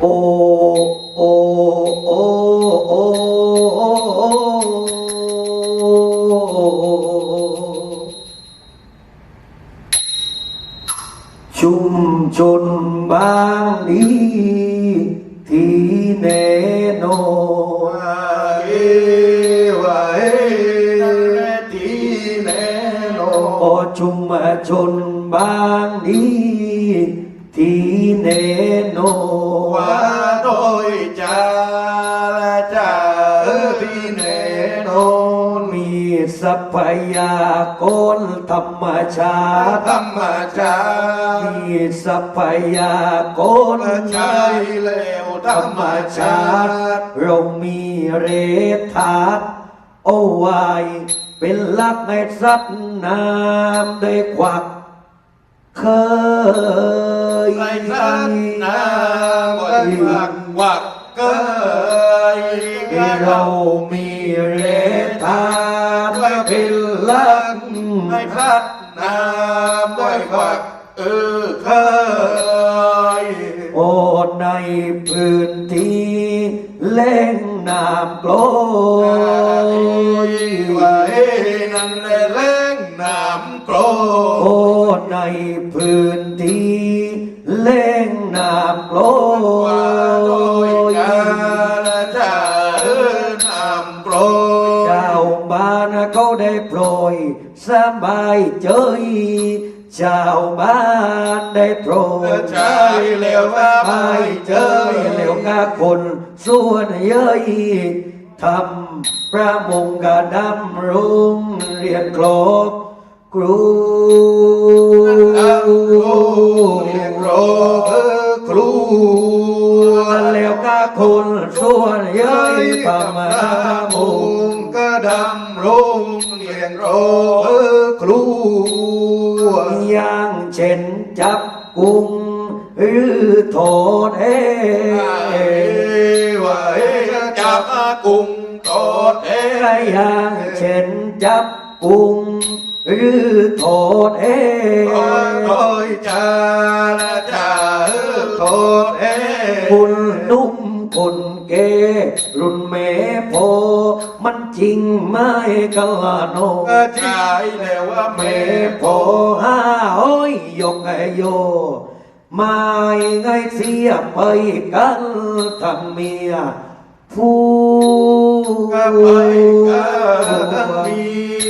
โอ้โอ้โอ้ชุมชนบางนี้ที่แน่นอนว่าเอว่าเอนั่นแหละที่แน่นอโอนชุมชนบางนี้ที่แน่นอนว่าโดยจาละจาเออที่แน่นอนมีทรัพยากรธรรมชาติธรรมชาติมีทรัพยากรใช้แล้วธรรมชาติเรามีเรทาตุเอาไว้เป็นหลักในสัตว์น้ำได้ควัก เคยในสันนาวัดวักวักเกยเรามีเรทาตุไว้เป็เป็นนหลัลักกในสัตนาไว้วักเออเคยโอในพื้นที่แหล่งน้ำกลอยว่าเอ้นั่นแหละแรงน้ำโปรโอใน พื้นที่แหล่งน้ำกลอว่าโดยยกาลจาเออน้ำโปรเจ้าบ้านเขาได้โปรยสบายเจยเจ้าบ้านได้โปรยใช่แล้วว่าไปเจเจอเหลวกาคนส่วนเย้ยทำประมงกระดำรุ่งเรียนครบครู เรียกโรเออครูแล้วกาคนส่วนเย้ยประมามุงก็ดำรงเรียงโรเออครูอย่างเช่นจับกุมหรือโทษเอเอ้ว่าเอจับกุ้งตอดเออย่างเช่นจับกุม หรือโทษเอโดยจาละจาเออโทษเอ้คุณนุ่มคุณเกรุ่นแม่พอมันจริงไหมกันละโนก็ใช่แล้วว่าแม่แม่พอห้าโอ้ยยกไอโยไม่ไงเสียไปกันทั้งเมียผู้ก็ไปกันทั้งเมียผัวตาโอ้ยยกไอโยไม่ง่ายเสียก็ไปกันทั้งเมีย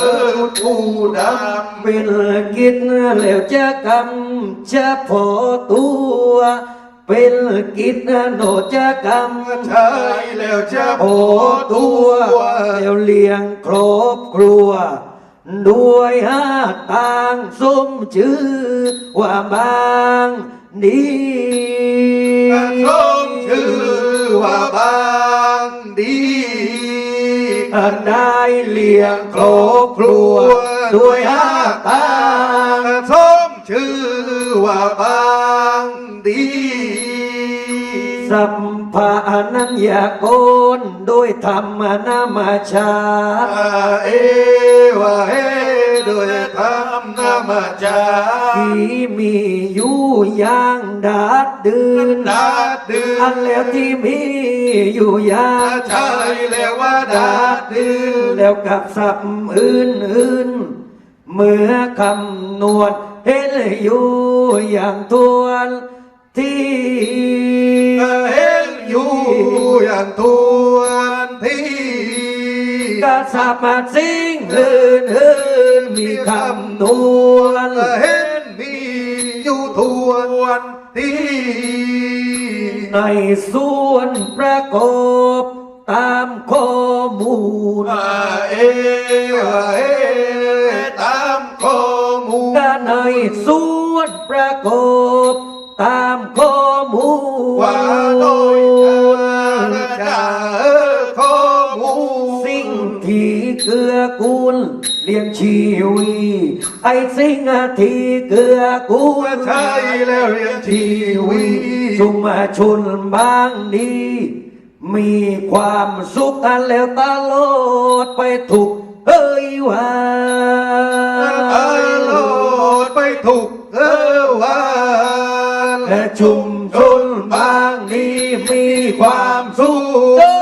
วขุดปูดมันว่าโดยจาละจาเออปูดำเป็นกิจแล้วจะกำจะพอตัว เป็นกิจโนจะกำใช่แล้วจะโอ้ตัวแล้วเลี้ยงครอบครัวด้วยหาต่างสมชื่อว่าบางดีสมชื่อว่าบางดี ได้เลี้ยงครอบครัว ด้วยหาต่างสมชื่อว่าบางดีสัพพะอนัญญาโกนด้วยธรรมนามาชา เอว่าเอ โดยธรรมนามาจาที่มีอยู่อย่างดาดดืนดาดดืนอันแล้วที่มีอยู่อย่างใช่แล้วว่าดาดดืนแล้วกับสับอื่นอื่นๆเมื่อคำนวณเห็นอยู่อย่างทวนที่เห็นอยู่อย่างทวนที่ ก็สามารถสิ่งอื่นอื่นๆมีคำนวณเห็นมีอยู่ทวนที่ในส่วนประกอบตามข้อมูลว่าเอว่าเอตามข้อมูลก็ในส่วนประกอบ ลี้ยงชีวีไอ้สิ่งที่เกือกูใช่แล้วเรียนทีวีชุมชนบางดีมีความสุขกันแล้วตลอดไปถูกเอ้ยว่าไปโลดไปถูกเออวันและชุมชนบางดีมีความสุข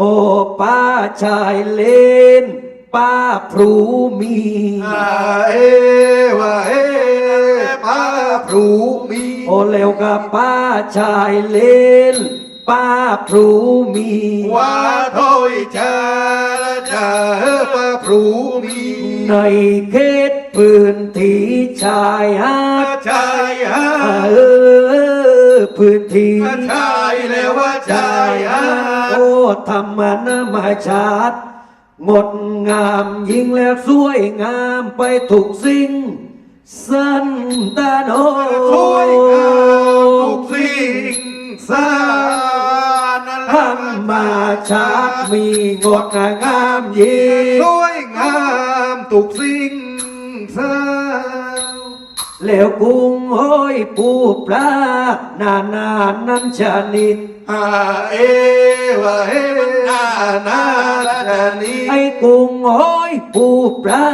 โอ้ป้าชายเลน ป้าพรูมีอาเอว่าเอป้าพรูมีโอ้เร็วกับป้าชายเลน ป้าพรูมีว่าถอยชาชาป้าพรูมี ในเขตพื้นที่ชายหาดชายฮะเออ พื้นที่ชายแล้วว่าชายฮะโอ้ธรรมนามาชาติงดงามยิ่งและสวยงามไปถูกสิ่งสันตาโนสวยงามทุกสิ่งสารธรรมชาติมีงดงามยิ่งสวยงามทุกสิ่งสาร แล้วกุ้งห้อยปูปลานานานันชนิดอาเอว่าเอนานาลานีไอ้กุ้งห้อยปูปลา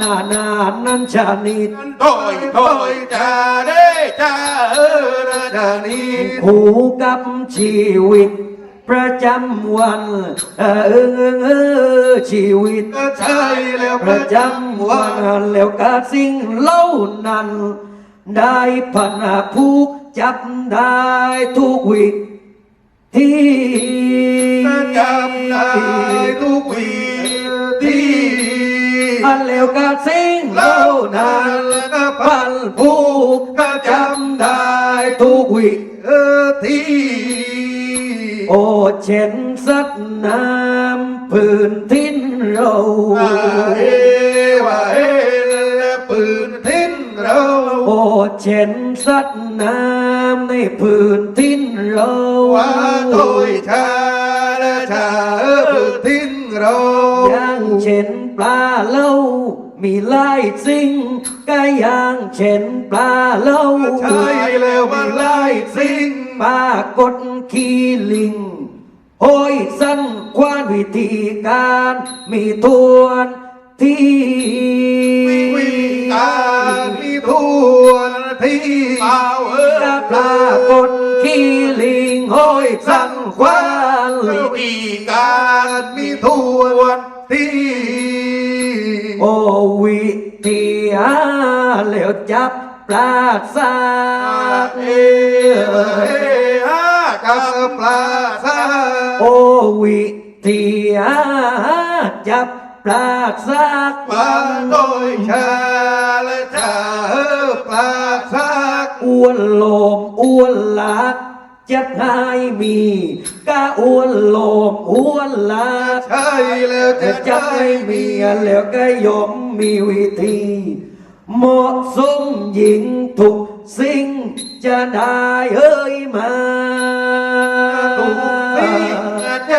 นานานันชนิดถอยถอยจาเด้จาเออรานีคู่กับชีวิต ประจำวันเออเออเออเออชีวิตก็ใช่แล้วประจำวันแล้วก็สิ่งเหล่านั้น ได้พันผูกจับได้ทุกวิธีจำได้ทุกวีที่อันแล้วก็สิ่งเหล่านั้นพันผูกก็จำได้ทุกวิเออที่ โอ้เช่นสัตว์น้ำพื้นทินเราว่าเอว่าเอปืนทิ้นเราโอ้เช่นสัตว์น้ำในพื้นทินเราว่าโดยชาและชาปืนทิ้นเราอย่างเช่นปลาเล่ามีหลายสิ่งก็อย่างเช่นปลาเล่าใช่แล้วมันไล่สิ่ง ปลากดขี้ลิงโอ้ยสั้นควานวิธีการมีทวนที่วิการมีทวนที่เป่าเออกับปลากดขี้ลิงโอ้ยสั้นควานวิการมีทวนที่โอวิธีหาแล้วจับ ปลาซาเอเออากับปลาซาโอวิธีหาจับปลาซากปลาโดยชาและชาปลาซากอ้วนโลมอ้วนหลักจะหายมีกะอ้วนโลมอ้วนหลักใช่แล้วจะจะจับได้ม่มีแล้วก็ยอมมีวิธี เหมาะสมหญิงทุกสิ่งจะได้เอ้ยมาทุกสิ่งจ